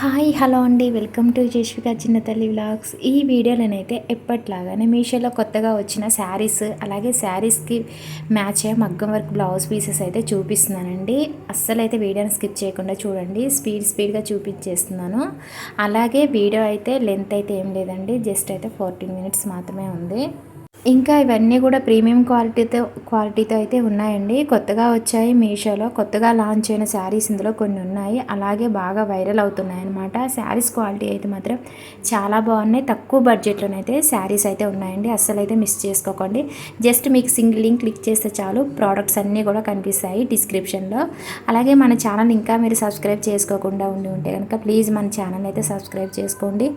Hi hello అండి. Welcome to Jeshvika చిన్న తల్లి వ్లాగ్స్. ఈ వీడియోలోనైతే ఎప్పట్లాగానే మీషోలో కొత్తగా వచ్చిన శారీస్ అలాగే శారీస్కి మ్యాచ్ అయ్యే మగ్గం వర్క్ బ్లౌజ్ పీసెస్ అయితే చూపిస్తున్నానండి. అస్సలు అయితే వీడియోని స్కిప్ చేయకుండా చూడండి. స్పీడ్ స్పీడ్గా చూపించేస్తున్నాను. అలాగే వీడియో అయితే లెంత్ అయితే ఏం లేదండి. జస్ట్ అయితే ఫోర్టీన్ మినిట్స్ మాత్రమే ఉంది. ఇంకా ఇవన్నీ కూడా ప్రీమియం క్వాలిటీతో క్వాలిటీతో అయితే ఉన్నాయండి. కొత్తగా వచ్చాయి మీషోలో. కొత్తగా లాంచ్ అయిన శారీస్ ఇందులో కొన్ని ఉన్నాయి. అలాగే బాగా వైరల్ అవుతున్నాయి అనమాట శారీస్ క్వాలిటీ అయితే మాత్రం చాలా బాగున్నాయి. తక్కువ బడ్జెట్లోనైతే శారీస్ అయితే ఉన్నాయండి. అస్సలు అయితే మిస్ చేసుకోకండి. జస్ట్ మీకు సింగిల్ లింక్ క్లిక్ చేస్తే చాలు. ప్రోడక్ట్స్ అన్నీ కూడా కనిపిస్తాయి డిస్క్రిప్షన్లో. అలాగే మన ఛానల్ ఇంకా మీరు సబ్స్క్రైబ్ చేసుకోకుండా ఉండి ఉంటే కనుక ప్లీజ్ మన ఛానల్ అయితే సబ్స్క్రైబ్ చేసుకోండి.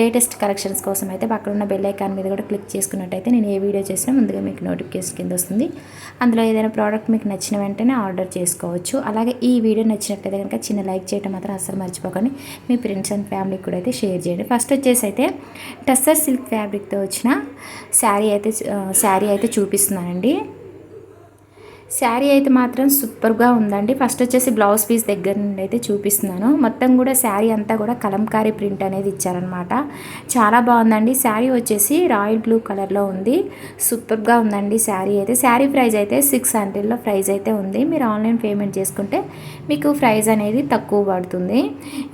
లేటెస్ట్ కలెక్షన్స్ కోసం అయితే పక్కన ఉన్న బెల్ ఐకాన్ మీద కూడా క్లిక్ చేసుకున్నట్టయితే నేను ఏ వీడియో చేసినా ముందుగా మీకు నోటిఫికేషన్ కింద వస్తుంది. అందులో ఏదైనా ప్రోడక్ట్ మీకు నచ్చిన వెంటనే ఆర్డర్ చేసుకోవచ్చు. అలాగే ఈ వీడియో నచ్చినట్లయితే కనుక చిన్న లైక్ చేయడం మాత్రం అసలు మర్చిపోకండి. మీ ఫ్రెండ్స్ అండ్ ఫ్యామిలీకి కూడా అయితే షేర్ చేయండి. ఫస్ట్ వచ్చేసి అయితే టస్సర్ సిల్క్ ఫ్యాబ్రిక్తో వచ్చిన శారీ అయితే శారీ అయితే చూపిస్తున్నానండి. శారీ అయితే మాత్రం సూపర్గా ఉందండి. ఫస్ట్ వచ్చేసి బ్లౌజ్ పీస్ దగ్గర నుండి అయితే చూపిస్తున్నాను. మొత్తం కూడా శారీ అంతా కూడా కలంకారీ ప్రింట్ అనేది ఇచ్చారనమాట చాలా బాగుందండి. శారీ వచ్చేసి రాయల్ బ్లూ కలర్లో ఉంది. సూపర్గా ఉందండి శారీ అయితే. శారీ ప్రైస్ అయితే సిక్స్ హండ్రెడ్లో ప్రైస్ అయితే ఉంది. మీరు ఆన్లైన్ పేమెంట్ చేసుకుంటే మీకు ప్రైస్ అనేది తక్కువ పడుతుంది.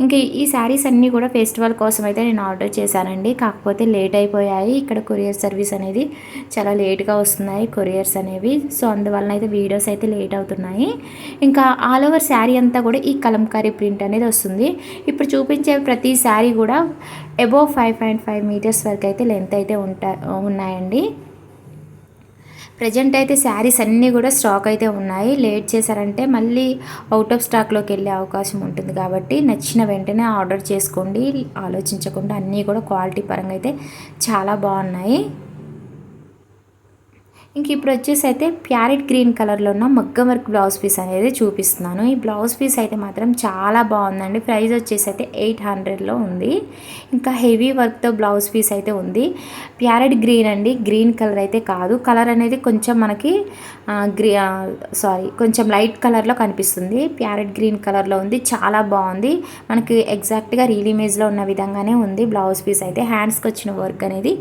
ఇంకా ఈ శారీస్ అన్నీ కూడా ఫెస్టివల్ కోసం అయితే నేను ఆర్డర్ చేశానండి. కాకపోతే లేట్ అయిపోయాయి. ఇక్కడ కొరియర్ సర్వీస్ అనేది చాలా లేట్గా వస్తున్నాయి కొరియర్స్ అనేవి. సో అందువలన అయితే వీడియోస్ అయితే లేట్ అవుతున్నాయి. ఇంకా ఆల్ ఓవర్ శారీ అంతా కూడా ఈ కలంకారీ ప్రింట్ అనేది వస్తుంది. ఇప్పుడు చూపించే ప్రతి శారీ కూడా above five point five metres వరకు అయితే లెంత్ అయితే ఉంటా ఉన్నాయండి. ప్రజెంట్ అయితే శారీస్ అన్నీ కూడా స్టాక్ అయితే ఉన్నాయి. లేట్ చేశారంటే మళ్ళీ అవుట్ ఆఫ్ స్టాక్లోకి వెళ్ళే అవకాశం ఉంటుంది కాబట్టి నచ్చిన వెంటనే ఆర్డర్ చేసుకోండి. ఆలోచించకుండా అన్నీ కూడా క్వాలిటీ పరంగా అయితే చాలా బాగున్నాయి. ఇంక ఇప్పుడు వచ్చేసి అయితే ప్యారెట్ గ్రీన్ కలర్లో ఉన్న మగ్గం వర్క్ బ్లౌజ్ పీస్ అనేది చూపిస్తున్నాను. ఈ బ్లౌజ్ పీస్ అయితే మాత్రం చాలా బాగుందండి. ప్రైస్ వచ్చేసి అయితే ఎయిట్ హండ్రెడ్లో ఉంది. ఇంకా హెవీ వర్క్తో బ్లౌజ్ పీస్ అయితే ఉంది. ప్యారెట్ గ్రీన్ అండి. గ్రీన్ కలర్ అయితే కాదు. కలర్ అనేది కొంచెం మనకి గ్రీ సారీ కొంచెం లైట్ కలర్లో కనిపిస్తుంది. ప్యారెట్ గ్రీన్ కలర్లో ఉంది. చాలా బాగుంది. మనకి ఎగ్జాక్ట్గా రీల్ ఇమేజ్లో ఉన్న విధంగానే ఉంది. బ్లౌజ్ పీస్ అయితే హ్యాండ్స్కి వచ్చిన వర్క్ అనేది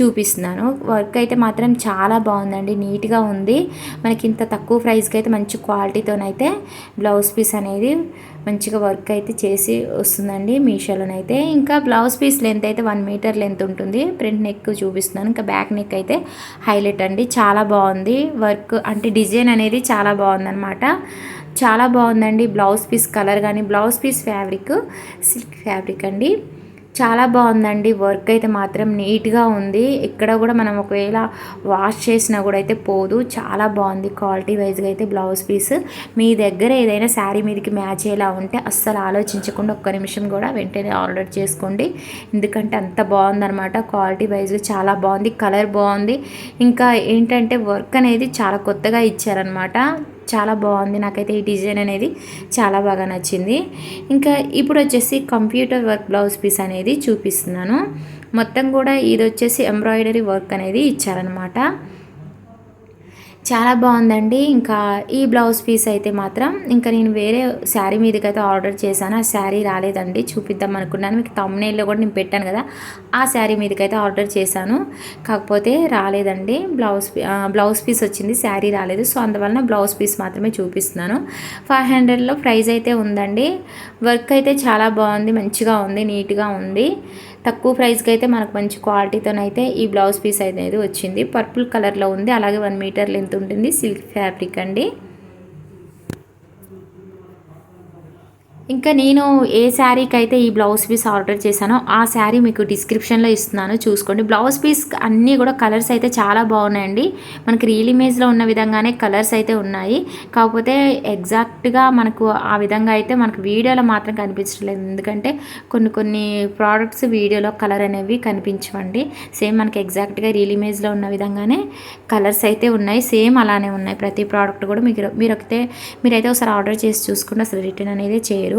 చూపిస్తున్నాను. వర్క్ అయితే మాత్రం చాలా బాగుందండి. నీట్గా ఉంది. మనకి ఇంత తక్కువ ప్రైస్కి అయితే మంచి క్వాలిటీతోనైతే బ్లౌజ్ పీస్ అనేది మంచిగా వర్క్ అయితే చేసి వస్తుందండి మీషోలోనైతే. ఇంకా బ్లౌజ్ పీస్ లెంత్ అయితే వన్ మీటర్ లెంత్ ఉంటుంది. ప్రింట్ నెక్ చూపిస్తున్నాను. ఇంకా బ్యాక్ నెక్ అయితే హైలైట్ అండి. చాలా బాగుంది వర్క్. అంటే డిజైన్ అనేది చాలా బాగుందన్నమాట. చాలా బాగుందండి బ్లౌజ్ పీస్ కలర్ కానీ. Blouse piece fabric silk fabric అండి. చాలా బాగుందండి. వర్క్ అయితే మాత్రం నీట్గా ఉంది. ఇక్కడ కూడా మనం ఒకవేళ వాష్ చేసినా కూడా అయితే పోదు. చాలా బాగుంది క్వాలిటీ వైజ్గా అయితే బ్లౌజ్ పీస్. మీ దగ్గర ఏదైనా శారీ మీదకి మ్యాచ్ అయ్యేలా ఉంటే అస్సలు ఆలోచించకుండా ఒక్క నిమిషం కూడా వెంటనే ఆర్డర్ చేసుకోండి. ఎందుకంటే అంత బాగుందనమాట క్వాలిటీ వైజ్గా చాలా బాగుంది. కలర్ బాగుంది. ఇంకా ఏంటంటే వర్క్ అనేది చాలా కొత్తగా ఇచ్చారనమాట చాలా బాగుంది. నాకైతే ఈ డిజైన్ అనేది చాలా బాగా నచ్చింది. ఇంకా ఇప్పుడు వచ్చేసి కంప్యూటర్ వర్క్ బ్లౌజ్ పీస్ అనేది చూపిస్తున్నాను. మొత్తం కూడా ఇది వచ్చేసి ఎంబ్రాయిడరీ వర్క్ అనేది ఇచ్చారనమాట చాలా బాగుందండి. ఇంకా ఈ బ్లౌజ్ పీస్ అయితే మాత్రం ఇంకా నేను వేరే శారీ మీదకి అయితే ఆర్డర్ చేశాను. ఆ శారీ రాలేదండి. చూపిద్దాం అనుకున్నాను. మీకు తమ్నేల్లో కూడా నేను పెట్టాను కదా. ఆ శారీ మీదకి అయితే ఆర్డర్ చేశాను. కాకపోతే రాలేదండి. బ్లౌజ్ బ్లౌజ్ పీస్ వచ్చింది. శారీ రాలేదు. సో అందువలన బ్లౌజ్ పీస్ మాత్రమే చూపిస్తున్నాను. ఫైవ్ హండ్రెడ్లో ప్రైస్ అయితే ఉందండి. వర్క్ అయితే చాలా బాగుంది. మంచిగా ఉంది. నీట్గా ఉంది. తక్కువ ప్రైస్కి అయితే మనకు మంచి క్వాలిటీతోనైతే ఈ బ్లౌజ్ పీస్ అనేది వచ్చింది. పర్పుల్ కలర్లో ఉంది. అలాగే వన్ మీటర్ లెంత్ ఉంటుంది. సిల్క్ ఫ్యాబ్రిక్ అండి. ఇంకా నేను ఏ శారీకి అయితే ఈ బ్లౌజ్ పీస్ ఆర్డర్ చేశానో ఆ శారీ మీకు డిస్క్రిప్షన్లో ఇస్తున్నాను చూసుకోండి. బ్లౌజ్ పీస్ అన్నీ కూడా కలర్స్ అయితే చాలా బాగున్నాయండి. మనకి రియల్ ఇమేజ్లో ఉన్న విధంగానే కలర్స్ అయితే ఉన్నాయి. కాకపోతే ఎగ్జాక్ట్గా మనకు ఆ విధంగా అయితే మనకు వీడియోలో మాత్రం కనిపించట్లేదు. ఎందుకంటే కొన్ని కొన్ని ప్రోడక్ట్స్ వీడియోలో కలర్ అనేవి కనిపించవండి. సేమ్ మనకి ఎగ్జాక్ట్గా రియల్ ఇమేజ్లో ఉన్న విధంగానే కలర్స్ అయితే ఉన్నాయి. సేమ్ అలానే ఉన్నాయి. ప్రతి ప్రోడక్ట్ కూడా మీకు మీరు అయితే మీరైతే ఒకసారి ఆర్డర్ చేసి చూసుకుంటే అసలు రిటర్న్ అనేది చేయరు.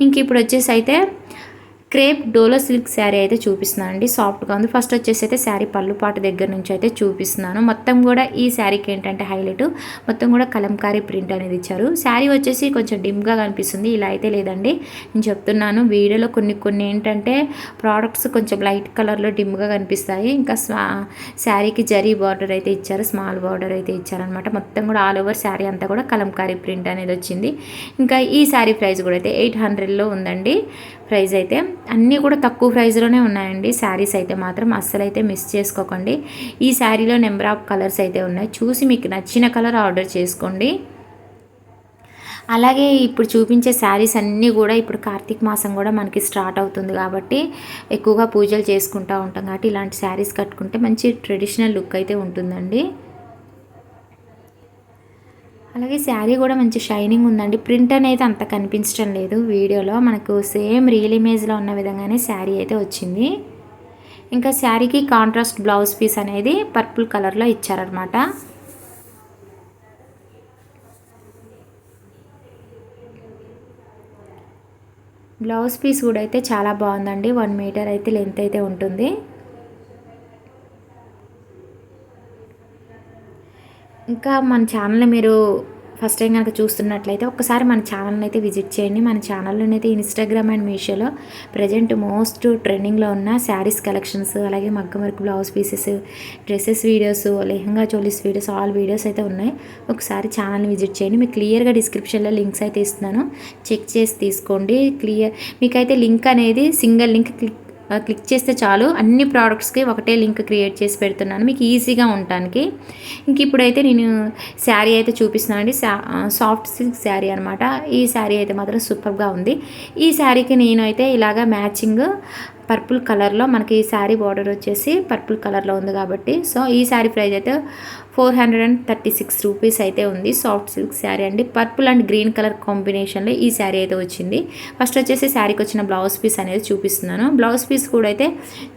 ఇంక ఇప్పుడు వచ్చేసి అయితే క్రేప్ డోలో సిల్క్ శారీ అయితే చూపిస్తున్నాను అండి. సాఫ్ట్గా ఉంది. ఫస్ట్ వచ్చేసి అయితే శారీ పళ్ళు పాటు దగ్గర నుంచి అయితే చూపిస్తున్నాను. మొత్తం కూడా ఈ శారీకి ఏంటంటే హైలైట్. మొత్తం కూడా కలంకారీ ప్రింట్ అనేది ఇచ్చారు. శారీ వచ్చేసి కొంచెం డిమ్గా కనిపిస్తుంది. ఇలా అయితే లేదండి. నేను చెప్తున్నాను. వీడియోలో కొన్ని కొన్ని ఏంటంటే ప్రోడక్ట్స్ కొంచెం లైట్ కలర్లో డిమ్గా కనిపిస్తాయి. ఇంకా శారీకి జరీ బార్డర్ అయితే ఇచ్చారు. స్మాల్ బార్డర్ అయితే ఇచ్చారనమాట మొత్తం కూడా ఆల్ ఓవర్ శారీ అంతా కూడా కలంకారీ ప్రింట్ అనేది వచ్చింది. ఇంకా ఈ శారీ ప్రైస్ కూడా అయితే ఎయిట్ హండ్రెడ్లో ఉందండి. ప్రైస్ అయితే అన్నీ కూడా తక్కువ ప్రైస్లోనే ఉన్నాయండి. శారీస్ అయితే మాత్రం అస్సలైతే మిస్ చేసుకోకండి. ఈ శారీలో నెంబర్ ఆఫ్ కలర్స్ అయితే ఉన్నాయి. చూసి మీకు నచ్చిన కలర్ ఆర్డర్ చేసుకోండి. అలాగే ఇప్పుడు చూపించే శారీస్ అన్నీ కూడా ఇప్పుడు కార్తీక మాసం కూడా మనకి స్టార్ట్ అవుతుంది కాబట్టి ఎక్కువగా పూజలు చేసుకుంటూ ఉంటాం కాబట్టి ఇలాంటి శారీస్ కట్టుకుంటే మంచి ట్రెడిషనల్ లుక్ అయితే ఉంటుందండి. అలాగే శారీ కూడా మంచి షైనింగ్ ఉందండి. ప్రింట్ అనేది అంత కనిపించడం లేదు వీడియోలో. మనకు సేమ్ రియల్ ఇమేజ్లో ఉన్న విధంగానే శారీ అయితే వచ్చింది. ఇంకా శారీకి కాంట్రాస్ట్ బ్లౌజ్ పీస్ అనేది పర్పుల్ కలర్లో ఇచ్చారనమాట బ్లౌజ్ పీస్ కూడా అయితే చాలా బాగుందండి. వన్ మీటర్ అయితే లెంత్ అయితే ఉంటుంది. ఇంకా మన ఛానల్ని మీరు ఫస్ట్ టైం కనుక చూస్తున్నట్లయితే ఒకసారి మన ఛానల్ని అయితే విజిట్ చేయండి. మన ఛానల్లోనైతే ఇన్స్టాగ్రామ్ అండ్ మీషోలో ప్రజెంట్ మోస్ట్ ట్రెండింగ్లో ఉన్న శారీస్ కలెక్షన్స్ అలాగే మగ్గం work blouse pieces dresses videos lehenga cholis videos all videos అయితే ఉన్నాయి. ఒకసారి ఛానల్ని విజిట్ చేయండి. మీకు క్లియర్గా డిస్క్రిప్షన్లో లింక్స్ అయితే ఇస్తున్నాను. చెక్ చేసి తీసుకోండి. క్లియర్ మీకైతే లింక్ అనేది సింగిల్ లింక్ క్లిక్ క్లిక్ చేస్తే చాలు. అన్ని ప్రోడక్ట్స్కి ఒకటే లింక్ క్రియేట్ చేసి పెడుతున్నాను. మీకు ఈజీగా ఉండటానికి. ఇంక ఇప్పుడైతే నేను శారీ అయితే చూపిస్తున్నానండి. సాఫ్ట్ సిల్క్ శారీ అనమాట ఈ శారీ అయితే మాత్రం సూపర్గా ఉంది. ఈ శారీకి నేను అయితే ఇలాగ మ్యాచింగ్ పర్పుల్ కలర్లో మనకి ఈ శారీ బార్డర్ వచ్చేసి పర్పుల్ కలర్లో ఉంది కాబట్టి సో ఈ శారీ ప్రైస్ అయితే four hundred and thirty six rupees అయితే ఉంది. సాఫ్ట్ సిల్క్ శారీ అండి. పర్పుల్ అండ్ గ్రీన్ కలర్ కాంబినేషన్లో ఈ శారీ అయితే వచ్చింది. ఫస్ట్ వచ్చేసి శారీకి వచ్చిన బ్లౌజ్ పీస్ అనేది చూపిస్తున్నాను. బ్లౌజ్ పీస్ కూడా అయితే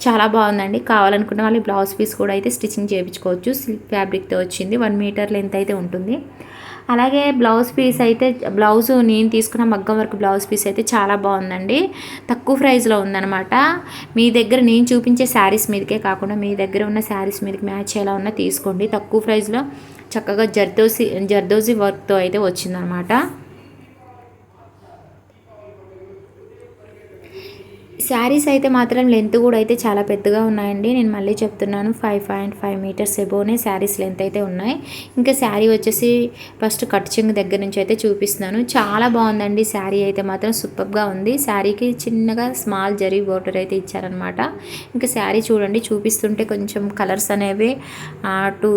చాలా బాగుందండి. కావాలనుకున్న వాళ్ళు బ్లౌజ్ పీస్ కూడా అయితే స్టిచ్చింగ్ చేయించుకోవచ్చు. సిల్క్ ఫ్యాబ్రిక్తో వచ్చింది. వన్ మీటర్ లెంత్ అయితే ఉంటుంది. అలాగే బ్లౌజ్ పీస్ అయితే బ్లౌజ్ నేను తీసుకున్న మగ్గం వర్క్ బ్లౌజ్ పీస్ అయితే చాలా బాగుందండి. తక్కువ ప్రైస్లో ఉందనమాట మీ దగ్గర నేను చూపించే శారీస్ మీదకే కాకుండా మీ దగ్గర ఉన్న శారీస్ మీదకి మ్యాచ్ ఎలా ఉన్నా తీసుకోండి. తక్కువ ప్రైస్లో చక్కగా జర్దోసి జర్దోజీ వర్క్తో అయితే వచ్చిందనమాట శారీస్ అయితే మాత్రం లెంత్ కూడా అయితే చాలా పెద్దగా ఉన్నాయండి. నేను మళ్ళీ చెప్తున్నాను ఫైవ్ పాయింట్ ఫైవ్ మీటర్స్ ఎబోనే శారీస్ లెంత్ అయితే ఉన్నాయి. ఇంకా శారీ వచ్చేసి ఫస్ట్ కట్చింగ్ దగ్గర నుంచి అయితే చూపిస్తున్నాను. చాలా బాగుందండి శారీ అయితే మాత్రం సూపర్గా ఉంది. శారీకి చిన్నగా స్మాల్ జరీ బోర్డర్ అయితే ఇచ్చారనమాట ఇంకా శారీ చూడండి చూపిస్తుంటే కొంచెం కలర్స్ అనేవి టూ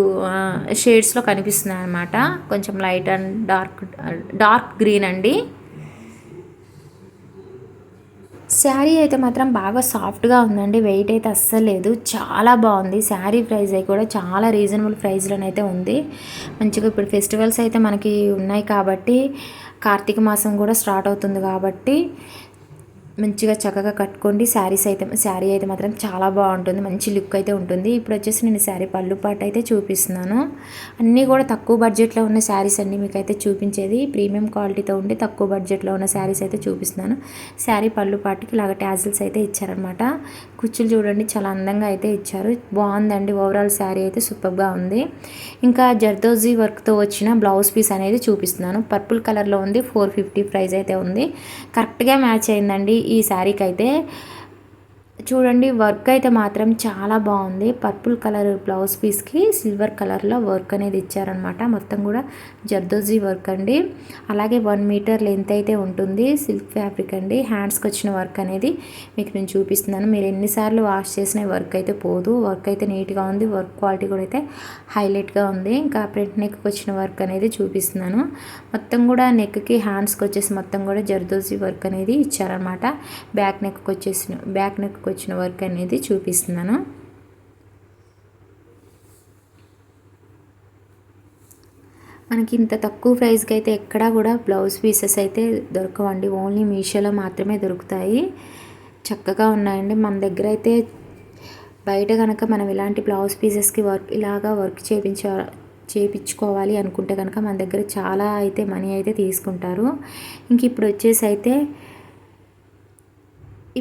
షేడ్స్లో కనిపిస్తున్నాయి అనమాట కొంచెం light and dark dark green అండి. శారీ అయితే మాత్రం బాగా సాఫ్ట్గా ఉందండి. వెయిట్ అయితే అస్సలు లేదు. చాలా బాగుంది. శారీ ప్రైస్ అయితే కూడా చాలా రీజనబుల్ ప్రైస్లోనైతే ఉంది. మంచిగా ఇప్పుడు ఫెస్టివల్స్ అయితే మనకి ఉన్నాయి కాబట్టి కార్తీక మాసం కూడా స్టార్ట్ అవుతుంది కాబట్టి మంచిగా చక్కగా కట్టుకోండి. శారీస్ అయితే శారీ అయితే మాత్రం చాలా బాగుంటుంది. మంచి లుక్ అయితే ఉంటుంది. ఇప్పుడు వచ్చేసి నేను శారీ పళ్ళు పాట అయితే చూపిస్తున్నాను. అన్నీ కూడా తక్కువ బడ్జెట్లో ఉన్న శారీస్ అన్నీ మీకు అయితే చూపించేది. ప్రీమియం క్వాలిటీతో ఉండి తక్కువ బడ్జెట్లో ఉన్న శారీస్ అయితే చూపిస్తున్నాను. శారీ పళ్ళు పాటుకి ఇలాగ ట్యాజిల్స్ అయితే ఇచ్చారనమాట కుచ్చులు చూడండి చాలా అందంగా అయితే ఇచ్చారు. బాగుందండి ఓవరాల్ శారీ అయితే సూపర్గా ఉంది. ఇంకా జర్దోజీ వర్క్తో వచ్చిన బ్లౌజ్ పీస్ అనేది చూపిస్తున్నాను. పర్పుల్ కలర్లో ఉంది ఫోర్ ఫిఫ్టీ ప్రైస్ అయితే ఉంది. కరెక్ట్గా మ్యాచ్ అయిందండి ఈ శారీకి అయితే చూడండి వర్క్ అయితే మాత్రం చాలా బాగుంది. పర్పుల్ కలర్ బ్లౌజ్ పీస్కి సిల్వర్ కలర్లో వర్క్ అనేది ఇచ్చారనమాట మొత్తం కూడా జర్దోజీ వర్క్ అండి. అలాగే వన్ మీటర్ లెంత్ అయితే ఉంటుంది. సిల్క్ ఫ్యాబ్రిక్ అండి. హ్యాండ్స్కి వచ్చిన వర్క్ అనేది మీకు నేను చూపిస్తున్నాను. మీరు ఎన్నిసార్లు వాష్ చేసిన వర్క్ అయితే పోదు. వర్క్ అయితే నీట్గా ఉంది. వర్క్ క్వాలిటీ కూడా అయితే హైలైట్గా ఉంది. ఇంకా ప్రింట్ నెక్కి వచ్చిన వర్క్ అనేది చూపిస్తున్నాను. మొత్తం కూడా నెక్కి హ్యాండ్స్కి వచ్చేసి మొత్తం కూడా జర్దోజీ వర్క్ అనేది ఇచ్చారనమాట బ్యాక్ నెక్కి వచ్చేసి బ్యాక్ నెక్కి వచ్చిన వర్క్ అనేది చూపిస్తున్నాను. మనకి ఇంత తక్కువ ప్రైస్కి అయితే ఎక్కడా కూడా బ్లౌజ్ పీసెస్ అయితే దొరకవండి. ఓన్లీ మీషోలో మాత్రమే దొరుకుతాయి. చక్కగా ఉన్నాయండి. మన దగ్గర అయితే బయట కనుక మనం ఇలాంటి బ్లౌజ్ పీసెస్కి వర్క్ ఇలాగా వర్క్ చేయించ చేయించుకోవాలి అనుకుంటే కనుక మన దగ్గర చాలా అయితే మనీ అయితే తీసుకుంటారు. ఇంక ఇప్పుడు వచ్చేసి అయితే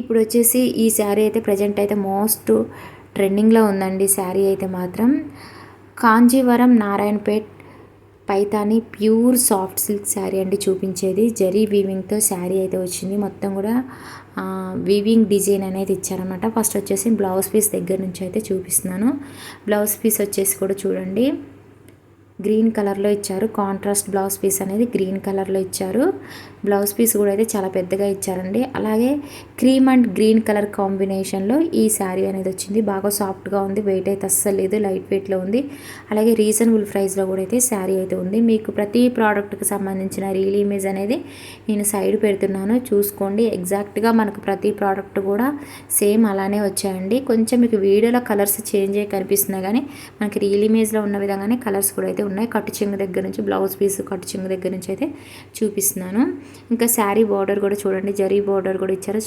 ఇప్పుడు వచ్చేసి ఈ శారీ అయితే ప్రజెంట్ అయితే మోస్ట్ ట్రెండింగ్లో ఉందండి. శారీ అయితే మాత్రం Kanjeevaram Narayanpet Paithani pure soft silk sari అండి చూపించేది. జరీ వీవింగ్తో శారీ అయితే వచ్చింది. మొత్తం కూడా వీవింగ్ డిజైన్ అనేది ఇచ్చారనమాట ఫస్ట్ వచ్చేసి బ్లౌజ్ పీస్ దగ్గర నుంచి అయితే చూపిస్తున్నాను. బ్లౌజ్ పీస్ వచ్చేసి కూడా చూడండి. గ్రీన్ కలర్లో ఇచ్చారు. కాంట్రాస్ట్ బ్లౌజ్ పీస్ అనేది గ్రీన్ కలర్లో ఇచ్చారు. బ్లౌజ్ పీస్ కూడా అయితే చాలా పెద్దగా ఇచ్చారండి. అలాగే క్రీమ్ అండ్ గ్రీన్ కలర్ కాంబినేషన్లో ఈ శారీ అనేది వచ్చింది. బాగా సాఫ్ట్గా ఉంది. వెయిట్ అయితే అస్సలు లేదు. లైట్ వెయిట్లో ఉంది. అలాగే రీజనబుల్ ప్రైస్లో కూడా అయితే శారీ అయితే ఉంది. మీకు ప్రతి ప్రోడక్ట్కి సంబంధించిన రీల్ ఇమేజ్ అనేది నేను సైడ్ పెడుతున్నాను. చూసుకోండి. ఎగ్జాక్ట్గా మనకు ప్రతి ప్రోడక్ట్ కూడా సేమ్ అలానే వచ్చాయండి. కొంచెం మీకు వీడియోలో కలర్స్ చేంజ్ అయ్యి కనిపిస్తున్నాయి కానీ మనకి రీల్ ఇమేజ్లో ఉన్న విధంగానే కలర్స్ కూడా అయితే ఉన్నాయి. కట్టు చెంగు దగ్గర నుంచి బ్లౌజ్ పీస్ కట్టు చెంగు దగ్గర నుంచి అయితే చూపిస్తున్నాను. ఇంకా శారీ బార్డర్ కూడా చూడండి. జరీ బార్డర్ కూడా ఇచ్చారు.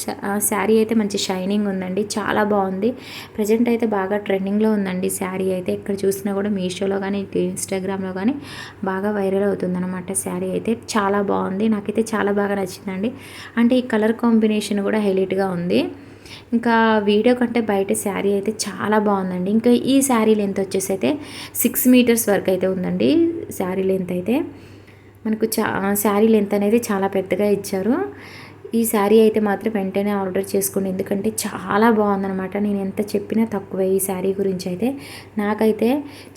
శారీ అయితే మంచి షైనింగ్ ఉందండి. చాలా బాగుంది. ప్రజెంట్ అయితే బాగా ట్రెండింగ్లో ఉందండి శారీ అయితే. ఎక్కడ చూసినా కూడా మీషోలో కానీ ఇన్స్టాగ్రామ్లో కానీ బాగా వైరల్ అవుతుందన్నమాట శారీ అయితే. చాలా బాగుంది. నాకైతే చాలా బాగా నచ్చిందండి. అంటే ఈ కలర్ కాంబినేషన్ కూడా హైలైట్గా ఉంది. ఇంకా వీడియో కంటే బయట శారీ అయితే చాలా బాగుందండి. ఇంకా ఈ శారీ లెంత్ వచ్చేసి అయితే సిక్స్ మీటర్స్ వరకు అయితే ఉందండి శారీ లెంత్ అయితే. మనకు చా శారీ లెంత్ అనేది చాలా పెద్దగా ఇచ్చారు. ఈ శారీ అయితే మాత్రం వెంటనే ఆర్డర్ చేసుకోండి ఎందుకంటే చాలా బాగుందనమాట నేను ఎంత చెప్పినా తక్కువే ఈ శారీ గురించి అయితే. నాకైతే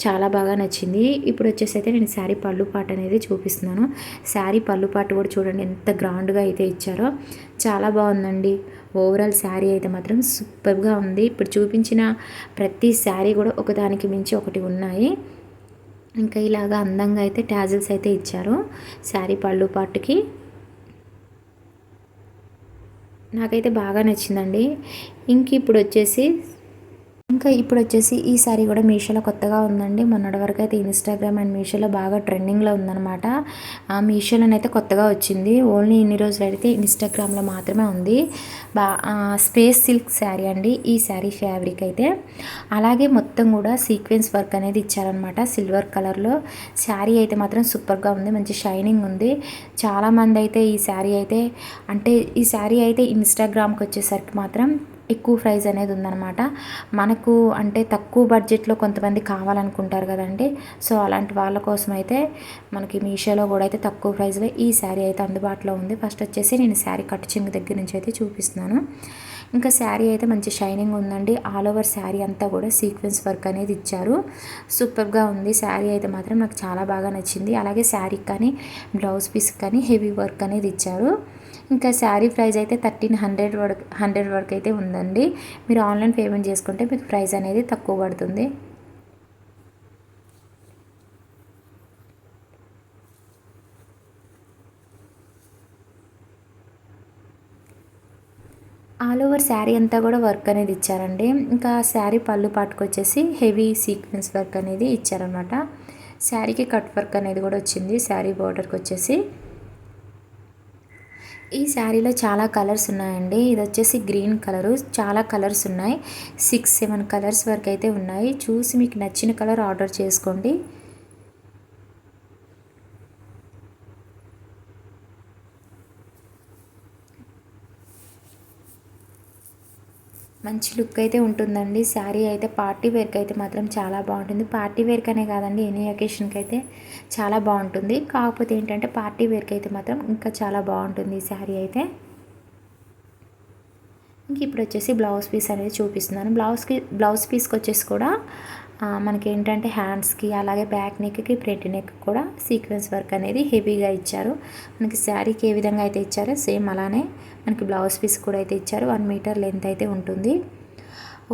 చాలా బాగా నచ్చింది. ఇప్పుడు వచ్చేసి అయితే నేను శారీ పళ్ళు పాట అనేది చూపిస్తున్నాను. శారీ పళ్ళు పాట కూడా చూడండి ఎంత గ్రాండ్గా అయితే ఇచ్చారో. చాలా బాగుందండి. ఓవరాల్ శారీ అయితే మాత్రం సూపర్గా ఉంది. ఇప్పుడు చూపించిన ప్రతి శారీ కూడా ఒకదానికి మించి ఒకటి ఉన్నాయి. ఇంకా ఇలాగా అందంగా అయితే ట్యాజిల్స్ అయితే ఇచ్చారు. శారీ పళ్ళు పాటుకి. నాకైతే బాగా నచ్చిందండి. ఇంక ఇప్పుడు వచ్చేసి ఇంకా ఇప్పుడు వచ్చేసి ఈ సారీ కూడా మీషోలో కొత్తగా ఉందండి. మొన్నటి వరకు అయితే ఇన్స్టాగ్రామ్ అండ్ మీషోలో బాగా ట్రెండింగ్లో ఉందన్నమాట. ఆ మీషోలోనైతే కొత్తగా వచ్చింది. ఓన్లీ ఇన్ని రోజులు అయితే ఇన్స్టాగ్రామ్లో మాత్రమే ఉంది. బా స్పేస్ సిల్క్ శారీ అండి. ఈ శారీ ఫ్యాబ్రిక్ అయితే. అలాగే మొత్తం కూడా సీక్వెన్స్ వర్క్ అనేది ఇచ్చారనమాట సిల్వర్ కలర్లో. శారీ అయితే మాత్రం సూపర్గా ఉంది. మంచి షైనింగ్ ఉంది. చాలామంది అయితే ఈ శారీ అయితే అంటే ఈ శారీ అయితే ఇన్స్టాగ్రామ్కి వచ్చేసరికి మాత్రం ఎక్కువ ప్రైజ్ అనేది ఉందన్నమాట. మనకు అంటే తక్కువ బడ్జెట్లో కొంతమంది కావాలనుకుంటారు కదండి. సో అలాంటి వాళ్ళ కోసం అయితే మనకి మీషోలో కూడా అయితే తక్కువ ప్రైస్లో ఈ శారీ అయితే అందుబాటులో ఉంది. ఫస్ట్ వచ్చేసి నేను శారీ కట్ దగ్గర నుంచి అయితే చూపిస్తున్నాను. ఇంకా శారీ అయితే మంచి షైనింగ్ ఉందండి. ఆల్ ఓవర్ శారీ అంతా కూడా సీక్వెన్స్ వర్క్ అనేది ఇచ్చారు. సూపర్గా ఉంది. శారీ అయితే మాత్రం నాకు చాలా బాగా నచ్చింది. అలాగే శారీకి కానీ బ్లౌజ్ పీస్ కానీ హెవీ వర్క్ అనేది ఇచ్చారు. ఇంకా శారీ ప్రైస్ అయితే థర్టీన్ హండ్రెడ్ వరకు హండ్రెడ్ వరకు అయితే ఉందండి. మీరు ఆన్లైన్ పేమెంట్ చేసుకుంటే మీకు ప్రైస్ అనేది తక్కువ పడుతుంది. ఆల్ ఓవర్ శారీ అంతా కూడా వర్క్ అనేది ఇచ్చారండి. ఇంకా శారీ పళ్ళు పాటుకొచ్చేసి హెవీ సీక్వెన్స్ వర్క్ అనేది ఇచ్చారనమాట శారీకి కట్ వర్క్ అనేది కూడా వచ్చింది. శారీ బార్డర్కి వచ్చేసి ఈ శారీలో చాలా కలర్స్ ఉన్నాయండి. ఇది వచ్చేసి గ్రీన్ కలరు. చాలా కలర్స్ ఉన్నాయి. సిక్స్ సెవెన్ కలర్స్ వరకు అయితే ఉన్నాయి. చూసి మీకు నచ్చిన కలర్ ఆర్డర్ చేసుకోండి. మంచి లుక్ అయితే ఉంటుందండి. శారీ అయితే పార్టీ వేర్కి అయితే మాత్రం చాలా బాగుంటుంది. పార్టీ వేర్కి అనే కాదండి ఎనీ అకేషన్కి అయితే చాలా బాగుంటుంది. కాకపోతే ఏంటంటే పార్టీ వేర్కి అయితే మాత్రం ఇంకా చాలా బాగుంటుంది ఈ శారీ అయితే. ఇంక ఇప్పుడు వచ్చేసి బ్లౌజ్ పీస్ అనేది చూపిస్తున్నాను. బ్లౌజ్కి బ్లౌజ్ పీస్కి వచ్చేసి కూడా మనకి ఏంటంటే హ్యాండ్స్కి అలాగే బ్యాక్ నెక్కి ప్రెట్ నెక్ కూడా సీక్వెన్స్ వర్క్ అనేది హెవీగా ఇచ్చారు. మనకి శారీకి ఏ విధంగా అయితే ఇచ్చారో సేమ్ అలానే మనకి బ్లౌజ్ పీస్ కూడా అయితే ఇచ్చారు. వన్ మీటర్ లెంత్ అయితే ఉంటుంది.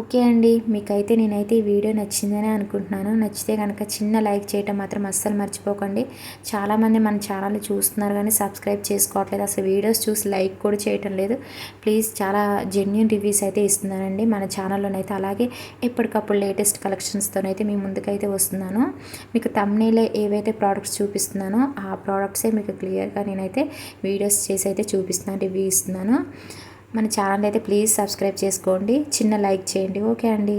ఓకే అండి. మీకైతే నేనైతే ఈ వీడియో నచ్చిందని అనుకుంటున్నాను. నచ్చితే కనుక చిన్న లైక్ చేయటం మాత్రం అస్సలు మర్చిపోకండి. చాలామంది మన ఛానల్ చూస్తున్నారు కానీ సబ్స్క్రైబ్ చేసుకోవట్లేదు. అసలు వీడియోస్ చూసి లైక్ కూడా చేయటం లేదు. ప్లీజ్ చాలా జెన్యున్ రివ్యూస్ అయితే ఇస్తున్నానండి. మన ఛానల్లోనైతే అలాగే ఎప్పటికప్పుడు లేటెస్ట్ కలెక్షన్స్తోనైతే మీ ముందుకైతే వస్తున్నాను. మీకు తమ్నేలే ఏవైతే ప్రోడక్ట్స్ చూపిస్తున్నానో ఆ ప్రోడక్ట్సే మీకు క్లియర్గా నేనైతే వీడియోస్ చేసి అయితే చూపిస్తున్నాను రివ్యూ ఇస్తున్నాను. మన ఛానల్ అయితే ప్లీజ్ సబ్స్క్రైబ్ చేసుకోండి. చిన్న లైక్ చేయండి. ఓకే అండి.